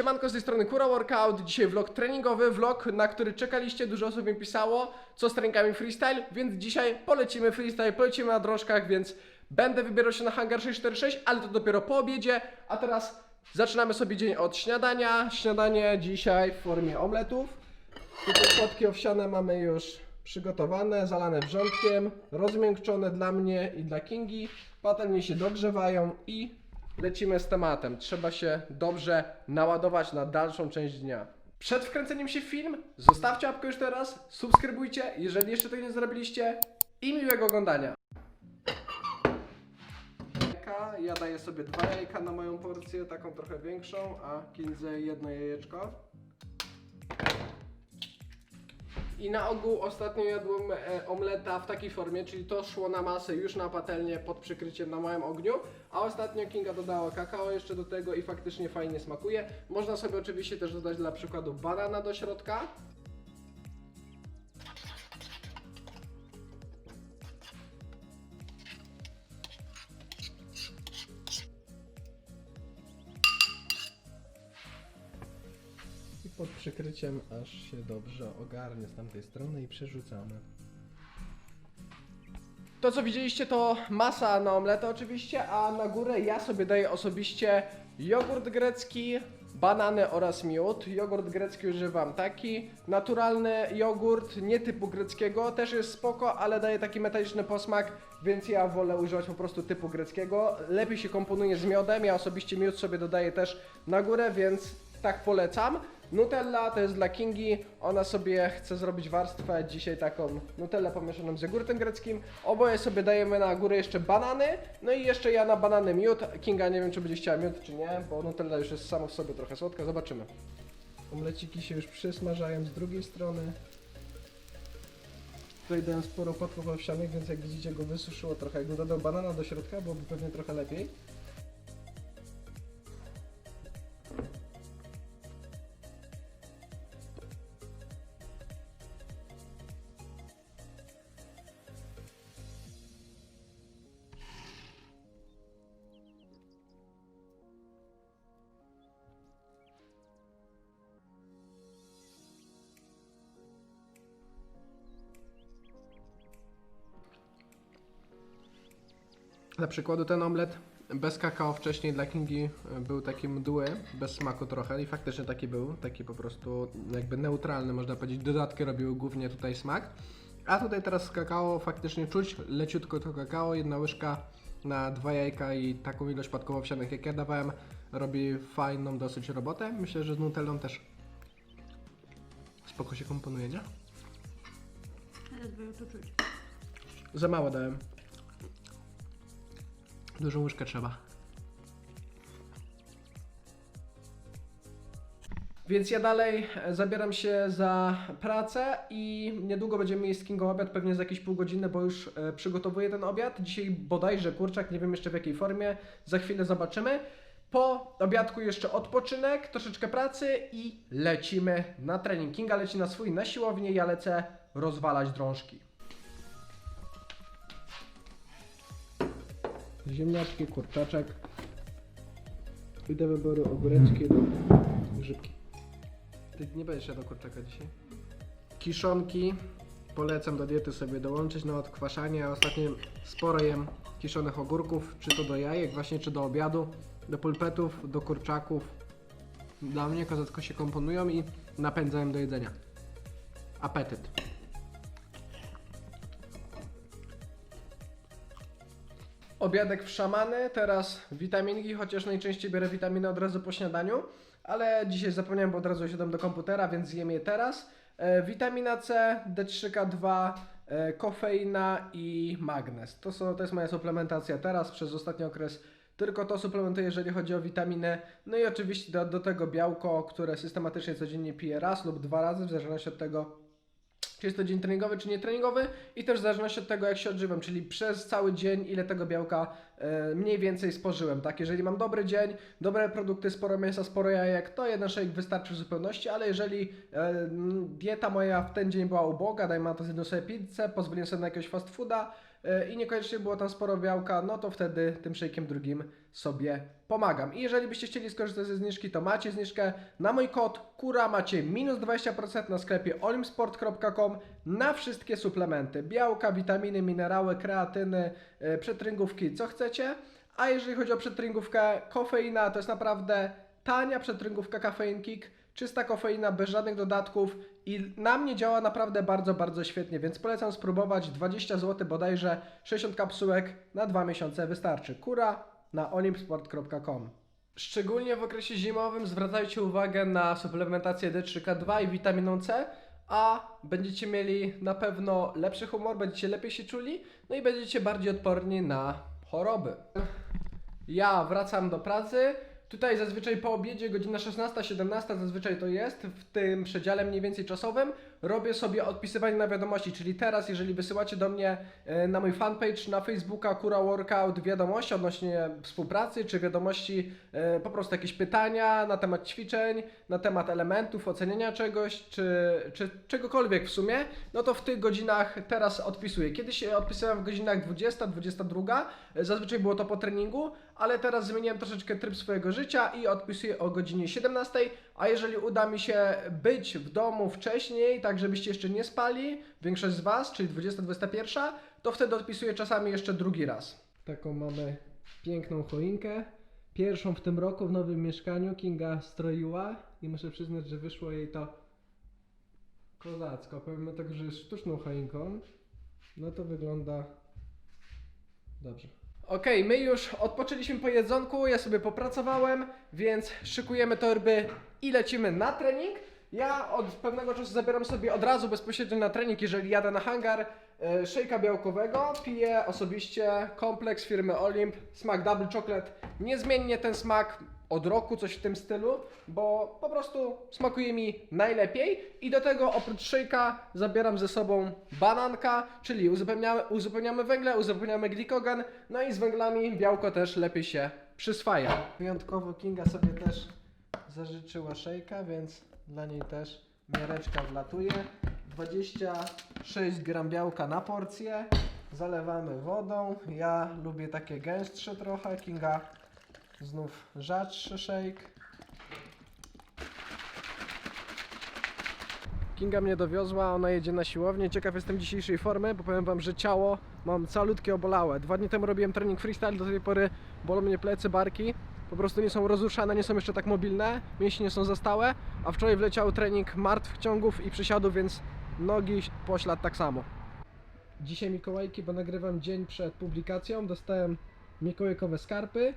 Siemanko z tej strony Kura Workout, dzisiaj vlog treningowy, vlog, na który czekaliście, dużo osób mi pisało, co z treningami freestyle, więc dzisiaj polecimy freestyle, polecimy na drążkach, więc będę wybierał się na Hangar 646, ale to dopiero po obiedzie, a teraz zaczynamy sobie dzień od śniadania, śniadanie dzisiaj w formie omletów, tutaj płatki owsiane mamy już przygotowane, zalane wrzątkiem, rozmiękczone dla mnie i dla Kingi, patelnie się dogrzewają i lecimy z tematem. Trzeba się dobrze naładować na dalszą część dnia. Przed wkręceniem się w film, zostawcie łapkę już teraz, subskrybujcie, jeżeli jeszcze tego nie zrobiliście i miłego oglądania. Jajka, Ja daję sobie dwa jajka na moją porcję, taką trochę większą, a Kindze jedno jajeczko. I na ogół ostatnio jadłem e, omleta w takiej formie, czyli to szło na masę już na patelnię pod przykryciem na małym ogniu, a ostatnio Kinga dodała kakao jeszcze do tego i faktycznie fajnie smakuje. Można sobie oczywiście też dodać dla przykładu banana do środka. Przykryciem aż się dobrze ogarnie z tamtej strony i przerzucamy. To co widzieliście to masa na omletę oczywiście, a na górę ja sobie daję osobiście jogurt grecki, banany oraz miód. Jogurt grecki używam taki, naturalny jogurt, nie typu greckiego, też jest spoko, ale daje taki metaliczny posmak, więc ja wolę używać po prostu typu greckiego. Lepiej się komponuje z miodem, ja osobiście miód sobie dodaję też na górę, więc tak polecam. Nutella to jest dla Kingi, ona sobie chce zrobić warstwę dzisiaj taką Nutellę pomieszaną z jogurtem greckim. Oboje sobie dajemy na górę jeszcze banany, no i jeszcze ja na banany miód. Kinga nie wiem czy będzie chciała miód czy nie, bo Nutella już jest sama w sobie trochę słodka, zobaczymy. Omleciki się już przysmażają z drugiej strony. Tutaj dałem sporo płatków owsianych, więc jak widzicie go wysuszyło trochę. Jakbym dodał banana do środka, byłoby pewnie trochę lepiej. Dla przykładu ten omlet bez kakao wcześniej dla Kingi y, był taki mdły, bez smaku trochę i faktycznie taki był, taki po prostu jakby neutralny można powiedzieć, dodatki robiły głównie tutaj smak. A tutaj teraz z kakao faktycznie czuć leciutko to kakao, jedna łyżka na dwa jajka i taką ilość płatków owsianych jak ja dawałem robi fajną dosyć robotę. Myślę, że z nutellą też spoko się komponuje, nie? Ledwo ją tu czuć. Za mało dałem. Dużą łyżkę trzeba. Więc ja dalej e, zabieram się za pracę i niedługo będziemy mieli z Kingą obiad, pewnie za jakieś pół godziny, bo już e, przygotowuję ten obiad. Dzisiaj bodajże kurczak, nie wiem jeszcze w jakiej formie, za chwilę zobaczymy. Po obiadku jeszcze odpoczynek, troszeczkę pracy i lecimy na trening. Kinga leci na swój, na siłownię, ja lecę rozwalać drążki. Ziemniaczki, kurczaczek i do wyboru ogóreczki grzybki. Ty nie będziesz jadł kurczaka dzisiaj? Kiszonki polecam do diety sobie dołączyć na odkwaszanie. Ostatnio sporo jem kiszonych ogórków, czy to do jajek właśnie, czy do obiadu, do pulpetów, do kurczaków. Dla mnie kozacko się komponują i napędzają do jedzenia. Apetyt. Obiadek w szamany, teraz witaminki, chociaż najczęściej biorę witaminy od razu po śniadaniu, ale dzisiaj zapomniałem, bo od razu siadam do komputera, więc zjem je teraz. E, witamina C, D3K2, e, kofeina i magnez. To, są, to jest moja suplementacja teraz, przez ostatni okres tylko to suplementuję, jeżeli chodzi o witaminy. No i oczywiście do, do tego białko, które systematycznie codziennie piję raz lub dwa razy, w zależności od tego, czy jest to dzień treningowy, czy nie treningowy i też w zależności od tego, jak się odżywam, czyli przez cały dzień, ile tego białka mniej więcej spożyłem, tak? Jeżeli mam dobry dzień, dobre produkty, sporo mięsa, sporo jajek, to jeden shake wystarczy w zupełności, ale jeżeli e, dieta moja w ten dzień była uboga, dajmy na to zjedną sobie pizzę, pozwoliłem sobie na jakiegoś fast fooda, e, i niekoniecznie było tam sporo białka, no to wtedy tym shake'iem drugim sobie pomagam. I jeżeli byście chcieli skorzystać ze zniżki, to macie zniżkę na mój kod KURA, macie minus 20% na sklepie olimsport.com na wszystkie suplementy, białka, witaminy, minerały, kreatyny, e, przetryngówki, co chcecie. A jeżeli chodzi o przetryngówkę, kofeina to jest naprawdę tania przetryngówka Caffeine Kick, czysta kofeina, bez żadnych dodatków i na mnie działa naprawdę bardzo, bardzo świetnie, więc polecam spróbować 20 zł bodajże 60 kapsułek na 2 miesiące wystarczy. Kura na olympsport.com Szczególnie w okresie zimowym zwracajcie uwagę na suplementację D3K2 i witaminą C, a będziecie mieli na pewno lepszy humor, będziecie lepiej się czuli, no i będziecie bardziej odporni na choroby. Ja wracam do pracy. Tutaj zazwyczaj po obiedzie, godzina 16-17 zazwyczaj to jest, w tym przedziale mniej więcej czasowym, robię sobie odpisywanie na wiadomości, czyli teraz, jeżeli wysyłacie do mnie e, na mój fanpage na Facebooka Kura Workout wiadomości odnośnie współpracy, czy wiadomości, e, po prostu jakieś pytania na temat ćwiczeń, na temat elementów, oceniania czegoś, czy, czy czegokolwiek w sumie, no to w tych godzinach teraz odpisuję. Kiedyś odpisywałem w godzinach 20, 22, e, zazwyczaj było to po treningu, ale teraz zmieniłem troszeczkę tryb swojego życia i odpisuję o godzinie 17, a jeżeli uda mi się być w domu wcześniej, tak żebyście jeszcze nie spali, większość z Was, czyli 20-21, to wtedy odpisuję czasami jeszcze drugi raz. Taką mamy piękną choinkę. Pierwszą w tym roku w nowym mieszkaniu Kinga stroiła i muszę przyznać, że wyszło jej to kozacko. Pomimo tego, że jest sztuczną choinką, no to wygląda dobrze. Okej, my już odpoczęliśmy po jedzonku, ja sobie popracowałem, więc szykujemy torby i lecimy na trening. Ja od pewnego czasu zabieram sobie od razu bezpośrednio na trening, jeżeli jadę na hangar, e, szejka białkowego. Piję osobiście kompleks firmy Olimp, smak Double Chocolate. Niezmiennie ten smak od roku, coś w tym stylu, bo po prostu smakuje mi najlepiej i do tego oprócz szejka zabieram ze sobą bananka, czyli uzupełniamy, uzupełniamy węgle, uzupełniamy glikogen, no i z węglami białko też lepiej się przyswaja. Wyjątkowo Kinga sobie też zażyczyła szejka, więc dla niej też miareczka wlatuje. 26 gram białka na porcję. Zalewamy wodą. Ja lubię takie gęstsze trochę. Kinga znów rzadszy shake. Kinga mnie dowiozła, ona jedzie na siłownię. Ciekaw jestem dzisiejszej formy, bo powiem wam, że ciało mam calutkie obolałe. Dwa dni temu robiłem trening freestyle, do tej pory bolą mnie plecy, barki. Po prostu nie są rozruszane, nie są jeszcze tak mobilne, mięśnie nie są za stałe, a wczoraj wleciał trening martwych ciągów i przysiadów, więc nogi, poślad tak samo. Dzisiaj Mikołajki, bo nagrywam dzień przed publikacją, dostałem mikołajkowe skarpy,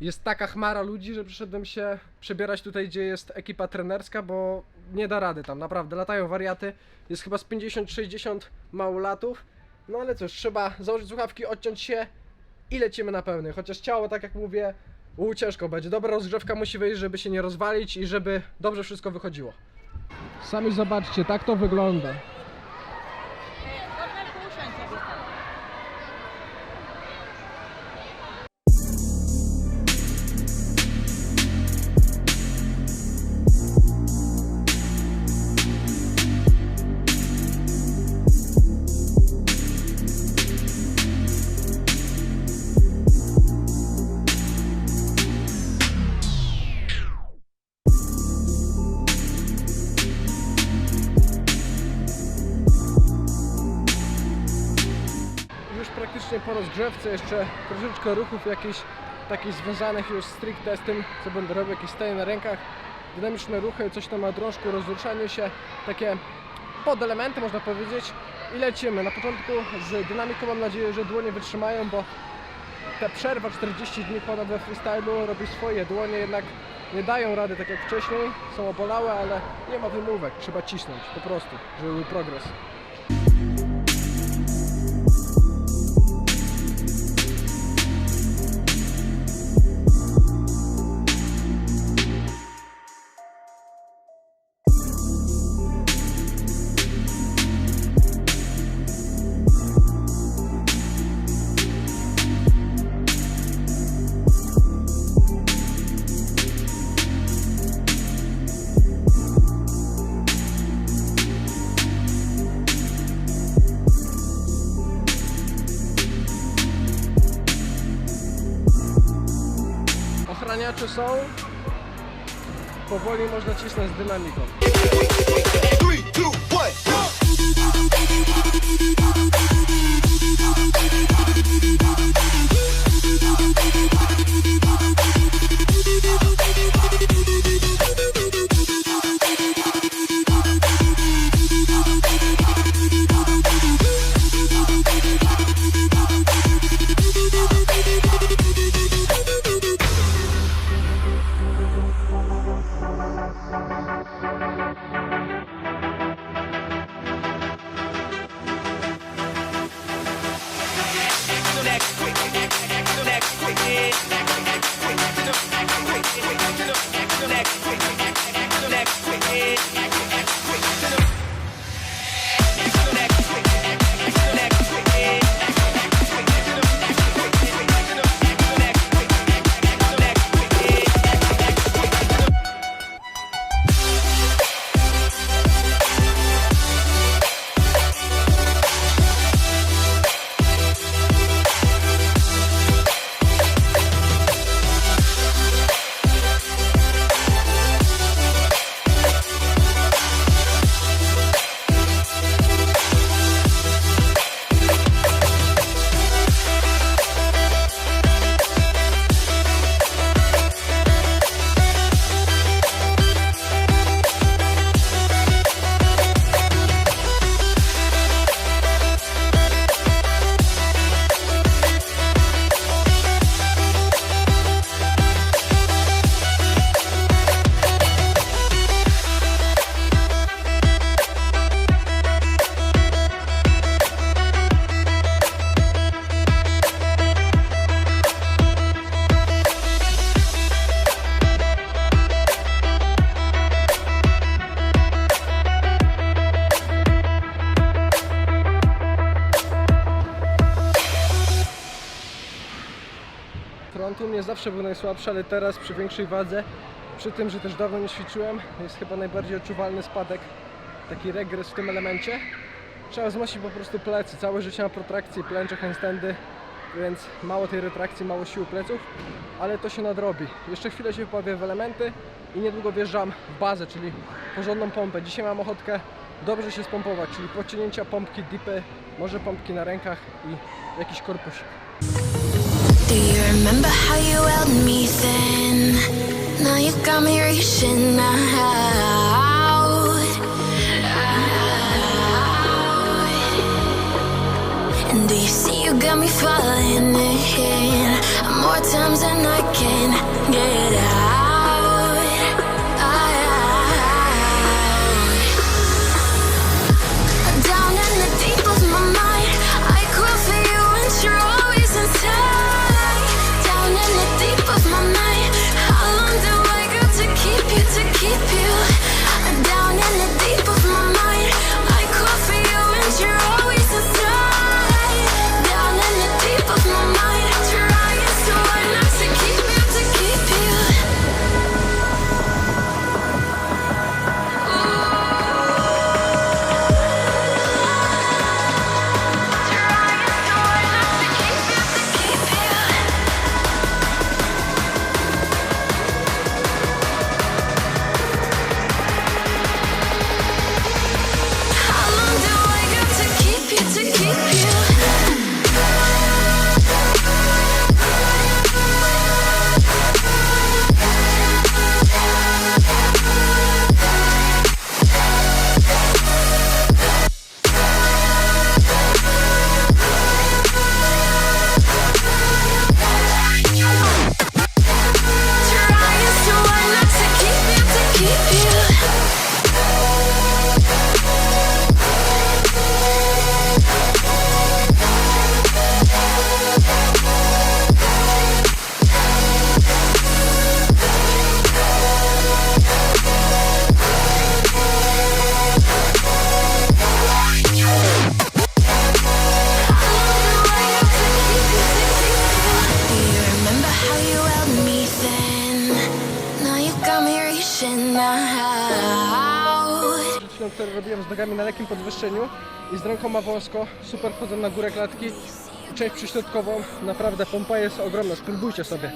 jest taka chmara ludzi, że przyszedłem się przebierać tutaj, gdzie jest ekipa trenerska, bo nie da rady tam, naprawdę, latają wariaty, jest chyba z 50-60 małolatów, no ale cóż, trzeba założyć słuchawki, odciąć się i lecimy na pełny, chociaż ciało, tak jak mówię, u, ciężko będzie, dobra rozgrzewka musi wyjść, żeby się nie rozwalić i żeby dobrze wszystko wychodziło. Sami zobaczcie, tak to wygląda. Praktycznie po rozgrzewce, jeszcze troszeczkę ruchów jakichś takich związanych już stricte z tym, co będę robił, jakieś staje na rękach, dynamiczne ruchy, coś tam na drążku, rozruszanie się, takie podelementy można powiedzieć. I lecimy. Na początku z dynamiką. Mam nadzieję, że dłonie wytrzymają, bo ta przerwa 40 dni ponad we freestylu robi swoje, dłonie jednak nie dają rady tak jak wcześniej, są obolałe, ale nie ma wymówek, trzeba cisnąć po prostu, żeby był progres. Są. Powoli można cisnąć z dynamiką. Three, two, one, zawsze był najsłabszy, ale teraz przy większej wadze, przy tym, że też dawno nie ćwiczyłem, jest chyba najbardziej odczuwalny spadek, taki regres w tym elemencie. Trzeba wzmocnić po prostu plecy. Całe życie na protrakcji, plęcze, handstandy, więc mało tej retrakcji, mało siły pleców, ale to się nadrobi. Jeszcze chwilę się wpawię w elementy i niedługo wjeżdżam w bazę, czyli porządną pompę. Dzisiaj mam ochotkę dobrze się spompować, czyli podciągnięcia pompki, dipy, może pompki na rękach i jakiś korpusik. Do you remember how you held me then? Now you got me reaching out. And do you see you got me falling in more times than I can get out? Keep you? Które robiłem z nogami na lekkim podwyższeniu i z rękoma wąsko, super wchodzę na górę klatki część przyśrodkową. Naprawdę pompa jest ogromna, spróbujcie sobie.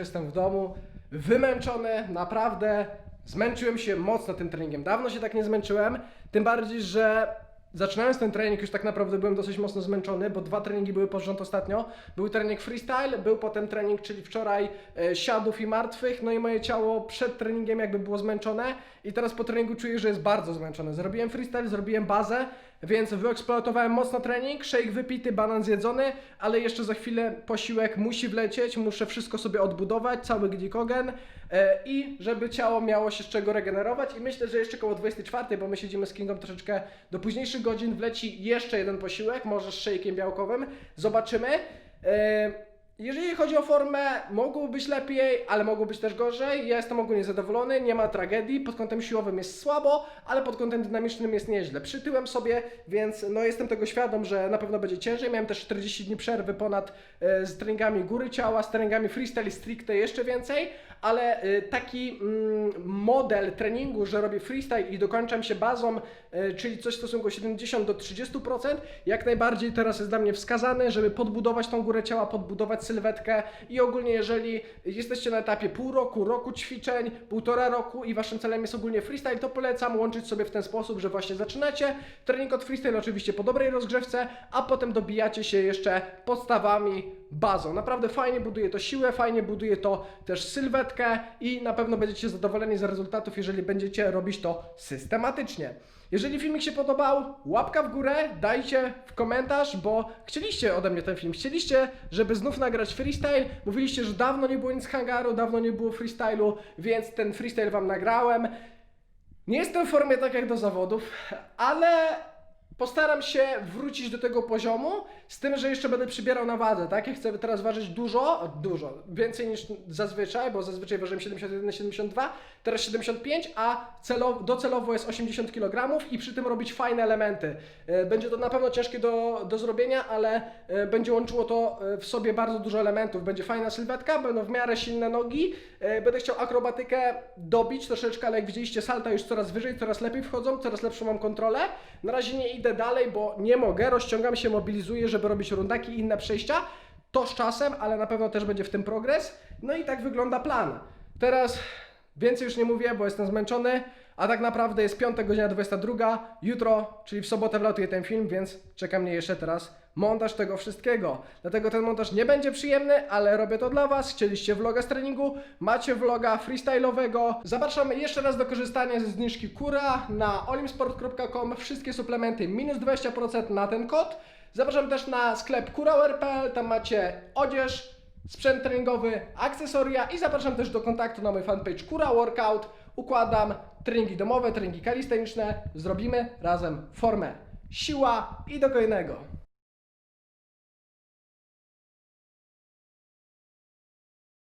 Jestem w domu. Wymęczony, naprawdę. Zmęczyłem się mocno tym treningiem. Dawno się tak nie zmęczyłem. Tym bardziej, że zaczynając ten trening już tak naprawdę byłem dosyć mocno zmęczony, bo dwa treningi były pod rząd ostatnio. Był trening freestyle, był potem trening, czyli wczoraj e, siadów i martwych. No i moje ciało przed treningiem jakby było zmęczone. I teraz po treningu czuję, że jest bardzo zmęczone. Zrobiłem freestyle, zrobiłem bazę, więc wyeksploatowałem mocno trening, shake wypity, banan zjedzony, ale jeszcze za chwilę posiłek musi wlecieć, muszę wszystko sobie odbudować, cały glikogen e, i żeby ciało miało się z czego regenerować i myślę, że jeszcze koło 24, bo my siedzimy z Kingą troszeczkę do późniejszych godzin, wleci jeszcze jeden posiłek, może z shake'iem białkowym, zobaczymy. E, jeżeli chodzi o formę, mogło być lepiej, ale mogło być też gorzej. Ja jestem ogólnie zadowolony, nie ma tragedii. Pod kątem siłowym jest słabo, ale pod kątem dynamicznym jest nieźle. Przytyłem sobie, więc no jestem tego świadom, że na pewno będzie ciężej. Miałem też 40 dni przerwy ponad e, z treningami góry ciała, z treningami freestyle stricte jeszcze więcej, ale e, taki mm, model treningu, że robię freestyle i dokończam się bazą, e, czyli coś w stosunku 70 do 30%, jak najbardziej teraz jest dla mnie wskazany, żeby podbudować tą górę ciała, podbudować sylwetkę i ogólnie jeżeli jesteście na etapie pół roku, roku ćwiczeń, półtora roku i waszym celem jest ogólnie freestyle, to polecam łączyć sobie w ten sposób, że właśnie zaczynacie trening od freestyle oczywiście po dobrej rozgrzewce, a potem dobijacie się jeszcze podstawami, bazą. Naprawdę fajnie buduje to siłę, fajnie buduje to też sylwetkę i na pewno będziecie zadowoleni z rezultatów, jeżeli będziecie robić to systematycznie. Jeżeli filmik się podobał, łapka w górę, dajcie w komentarz, bo chcieliście ode mnie ten film, chcieliście, żeby znów nagrać freestyle, mówiliście, że dawno nie było nic hangaru, dawno nie było freestylu, więc ten freestyle wam nagrałem. Nie jestem w formie tak jak do zawodów, ale postaram się wrócić do tego poziomu, z tym, że jeszcze będę przybierał na wadze, tak? Ja chcę teraz ważyć dużo, dużo, więcej niż zazwyczaj, bo zazwyczaj ważyłem 71-72, teraz 75, a celowo, docelowo jest 80 kg i przy tym robić fajne elementy. E, Będzie to na pewno ciężkie do, do zrobienia, ale e, będzie łączyło to e, w sobie bardzo dużo elementów. Będzie fajna sylwetka, będą w miarę silne nogi, będę chciał akrobatykę dobić troszeczkę, ale jak widzieliście salta już coraz wyżej, coraz lepiej wchodzą, coraz lepszą mam kontrolę. Na razie nie idę dalej, bo nie mogę, rozciągam się, mobilizuję, żeby robić rundaki i inne przejścia. To z czasem, ale na pewno też będzie w tym progres. No i tak wygląda plan. Teraz więcej już nie mówię, bo jestem zmęczony, A tak naprawdę jest piątek, godzina 22. Jutro, czyli w sobotę wlatuje ten film, więc czeka mnie jeszcze teraz montaż tego wszystkiego. Dlatego ten montaż nie będzie przyjemny, ale robię to dla Was. Chcieliście vloga z treningu, macie vloga freestyle'owego. Zapraszam jeszcze raz do korzystania ze zniżki Kura na olimsport.com. Wszystkie suplementy minus 20% na ten kod. Zapraszam też na sklep kurauer.pl, tam macie odzież, sprzęt treningowy, akcesoria i zapraszam też do kontaktu na mój fanpage Kura Workout. Układam treningi domowe, treningi kalisteniczne. Zrobimy razem formę. Siła i do kolejnego.